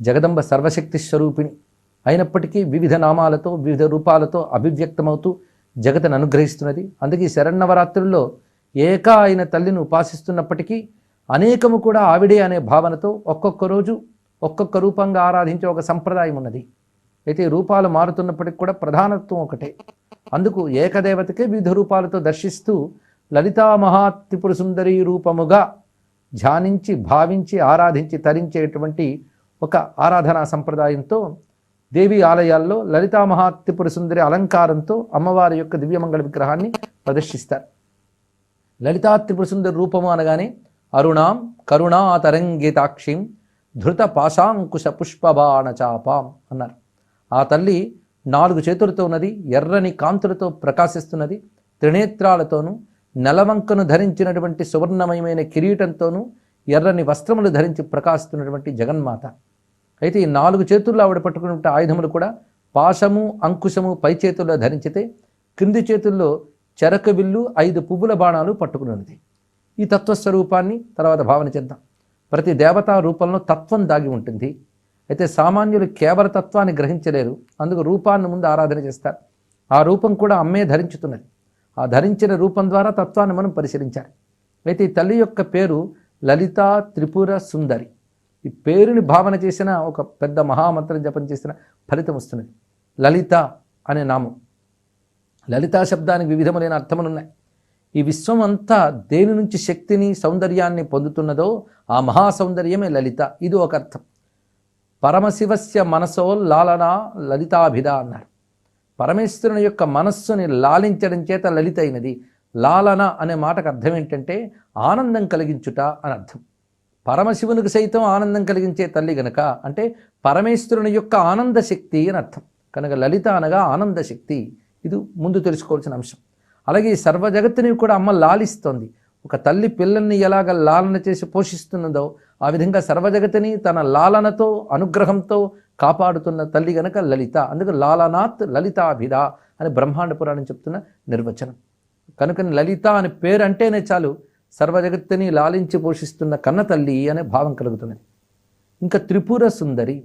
జగదంబ సర్వశక్తి స్వరూపిణి అయినప్పటికీ వివిధ నామాలతో వివిధ రూపాలతో అభివ్యక్తమవుతూ జగతను అనుగ్రహిస్తున్నది. అందుకే ఈ శరన్నవరాత్రుల్లో ఏకా అయిన తల్లిని ఉపాసిస్తున్నప్పటికీ అనేకము కూడా ఆవిడే అనే భావనతో ఒక్కొక్క రోజు ఒక్కొక్క రూపంగా ఆరాధించే ఒక సంప్రదాయం ఉన్నది. అయితే రూపాలు మారుతున్నప్పటికి కూడా ప్రధానత్వం ఒకటే. అందుకు ఏకదేవతకే వివిధ రూపాలతో దర్శిస్తూ లలితా మహాత్రిపుర సుందరి రూపముగా ధ్యానించి భావించి ఆరాధించి తరించేటువంటి ఒక ఆరాధనా సంప్రదాయంతో దేవి ఆలయాల్లో లలితా మహాత్రిపుర సుందరి అలంకారంతో అమ్మవారి యొక్క దివ్యమంగళ విగ్రహాన్ని ప్రదర్శిస్తారు. లలితా త్రిపుర సుందరి రూపము అనగానే అరుణాం కరుణా తరంగితాక్షిం ధృత పాశాంకుశ పుష్పబాణ చాపాం అన్నారు. ఆ తల్లి నాలుగు చేతులతో ఉన్నది ఎర్రని కాంతులతో ప్రకాశిస్తున్నది త్రినేత్రాలతోనూ నలవంకను ధరించినటువంటి సువర్ణమయమైన కిరీటంతోనూ ఎర్రని వస్త్రములు ధరించి ప్రకాశిస్తున్నటువంటి జగన్మాత. అయితే ఈ నాలుగు చేతుల్లో ఆవిడ పట్టుకున్న ఆయుధములు కూడా పాశము అంకుశము పై చేతుల్లో ధరించితే క్రింది చేతుల్లో చెరక విల్లు ఐదు పువ్వుల బాణాలు పట్టుకున్నది. ఈ తత్వస్వరూపాన్ని తర్వాత భావన చేద్దాం. ప్రతి దేవతా రూపంలో తత్వం దాగి ఉంటుంది. అయితే సామాన్యులు కేవల తత్వాన్ని గ్రహించలేరు. అందుకు రూపాన్ని ముందు ఆరాధన చేస్తారు. ఆ రూపం కూడా అమ్మే ధరించుతున్నది. ఆ ధరించిన రూపం ద్వారా తత్వాన్ని మనం పరిశీలించాలి. అయితే ఈ తల్లి యొక్క పేరు లలితా త్రిపుర సుందరి. ఈ పేరుని భావన చేసిన ఒక పెద్ద మహామంత్రం జపం చేసిన ఫలితం వస్తున్నది. లలిత అనే నామం. లలితా శబ్దానికి వివిధములైన అర్థములు ఉన్నాయి ఈ విశ్వం అంతా దేని నుంచి శక్తిని సౌందర్యాన్ని పొందుతున్నదో ఆ మహాసౌందర్యమే లలిత. ఇది ఒక అర్థం. పరమశివస్య మనసో లాలన లలితాభిధ అన్నారు. పరమేశ్వరుని యొక్క మనస్సుని లాలించడం చేత లలిత అయినది. లాలన అనే మాటకు అర్థం ఏంటంటే ఆనందం కలిగించుట అని అర్థం. పరమశివునికి సైతం ఆనందం కలిగించే తల్లి గనక అంటే పరమేశ్వరుని యొక్క ఆనంద శక్తి అని అర్థం. కనుక లలిత అనగా ఆనంద శక్తి. ఇది ముందు తెలుసుకోవాల్సిన అంశం. అలాగే సర్వ జగత్తుని కూడా అమ్మ లాలిస్తోంది. ఒక తల్లి పిల్లల్ని ఎలాగ లాలన చేసి పోషిస్తున్నదో ఆ విధంగా సర్వజగతిని తన లాలనతో అనుగ్రహంతో కాపాడుతున్న తల్లి గనక లలిత. అందుకు లాలనాత్ లలితాభిద అని బ్రహ్మాండ పురాణం చెప్తున్న నిర్వచనం. కనుక లలిత అని పేరు అంటేనే చాలు సర్వజగత్తుని లాలించి పోషిస్తున్న కన్న తల్లి అనే భావం కలుగుతున్నది. ఇంకా త్రిపుర సుందరి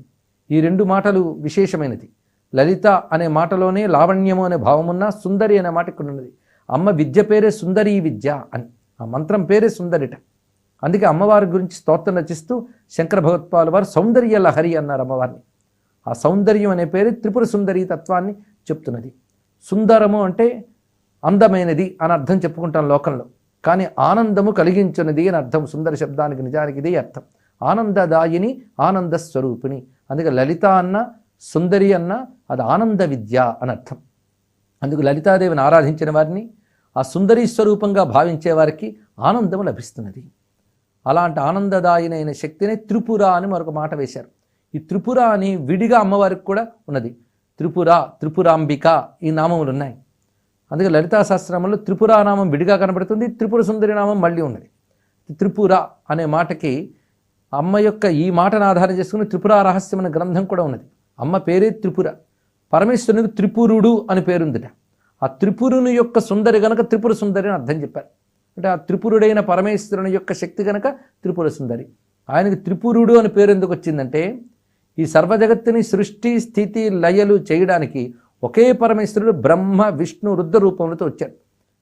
ఈ రెండు మాటలు విశేషమైనది. లలిత అనే మాటలోనే లావణ్యము అనే భావమున్న సుందరి అనే మాట ఇక్కడ ఉన్నది. అమ్మ విద్య పేరే సుందరీ విద్య అని. ఆ మంత్రం పేరే సుందరిట. అందుకే అమ్మవారి గురించి స్తోత్రం రచిస్తూ శంకర భగవత్పాల వారు సౌందర్య లహరి అన్నారు అమ్మవారిని. ఆ సౌందర్యం అనే పేరు త్రిపుర సుందరి తత్వాన్ని చెప్తున్నది. సుందరము అంటే అందమైనది అని అర్థం చెప్పుకుంటాం లోకంలో. కానీ ఆనందము కలిగించున్నది అని అర్థం సుందర శబ్దానికి నిజానికి ఇదే అర్థం. ఆనందదాయిని ఆనంద స్వరూపిణి అందుకే లలిత అన్న సుందరి అన్న అది ఆనంద విద్య అని అర్థం. అందుకు లలితాదేవిని ఆరాధించిన వారిని ఆ సుందరీ స్వరూపంగా భావించే వారికి ఆనందము లభిస్తున్నది. అలాంటి ఆనందదాయినైన శక్తిని త్రిపుర అని మరొక మాట వేశారు. ఈ త్రిపుర అని విడిగా అమ్మవారికి కూడా ఉన్నది. త్రిపుర త్రిపురాంబిక ఈ నామములు ఉన్నాయి. అందుకే లలితా శాస్త్రంలో త్రిపుర నామం విడిగా కనబడుతుంది త్రిపుర సుందరి నామం మళ్ళీ ఉన్నది. త్రిపుర అనే మాటకి అమ్మ యొక్క ఈ మాటను ఆధారం చేసుకుని త్రిపుర రహస్యం అనే గ్రంథం కూడా ఉన్నది. అమ్మ పేరే త్రిపుర. పరమేశ్వరునికి త్రిపురుడు అని పేరుందిట. ఆ త్రిపురుని యొక్క సుందరి గనక త్రిపుర సుందరి అని అర్థం చెప్పారు. అంటే ఆ త్రిపురుడైన పరమేశ్వరుని యొక్క శక్తి గనక త్రిపుర సుందరి. ఆయనకి త్రిపురుడు అని పేరు ఎందుకు వచ్చిందంటే ఈ సర్వజగత్తుని సృష్టి స్థితి లయలు చేయడానికి ఒకే పరమేశ్వరుడు బ్రహ్మ విష్ణు రుద్ర రూపములతో వచ్చాడు.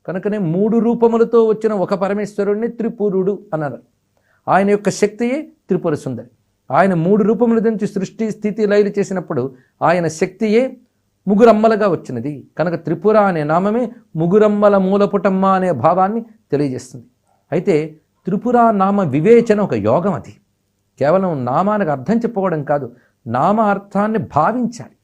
కనుకనే మూడు రూపములతో వచ్చిన ఒక పరమేశ్వరుడిని త్రిపురుడు అన్నారు. ఆయన యొక్క శక్తియే త్రిపుర సుందరి. ఆయన మూడు రూపముల నుంచి సృష్టి స్థితి లైలు చేసినప్పుడు ఆయన శక్తియే ముగురమ్మలుగా వచ్చినది. కనుక త్రిపుర అనే నామమే ముగురమ్మల మూలపుటమ్మ అనే భావాన్ని తెలియజేస్తుంది. అయితే త్రిపుర నామ వివేచన ఒక యోగం అది. కేవలం నామానికి అర్థం చెప్పుకోవడం కాదు నామ అర్థాన్ని భావించాలి.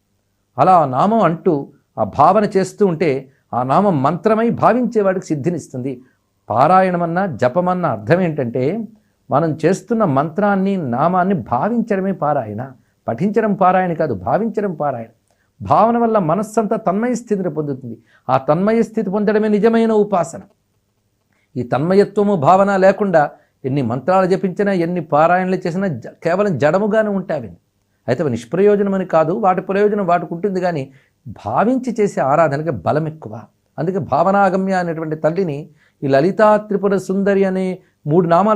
అలా ఆ నామం అంటూ ఆ భావన చేస్తూ ఉంటే ఆ నామం మంత్రమై భావించేవాడికి సిద్ధినిస్తుంది. పారాయణమన్నా జపమన్న అర్థం ఏంటంటే మనం చేస్తున్న మంత్రాన్ని నామాన్ని భావించడమే పారాయణ. పఠించడం పారాయణ కాదు భావించడం పారాయణ. భావన వల్ల మనస్సంతా తన్మయ స్థితిని పొందుతుంది. ఆ తన్మయ స్థితి పొందడమే నిజమైన ఉపాసన. ఈ తన్మయత్వము భావన లేకుండా ఎన్ని మంత్రాలు జపించినా ఎన్ని పారాయణలు చేసినా జ- కేవలం జడముగానే ఉంటావి అయితే అవి నిష్ప్రయోజనమని కాదు వాటి ప్రయోజనం వాటికి ఉంటుంది కానీ భావించి చేసే ఆరాధనకి బలం ఎక్కువ. అందుకే భావనాగమ్య అనేటువంటి తల్లిని ఈ లలితా త్రిపుర సుందరి అనే మూడు నామాలు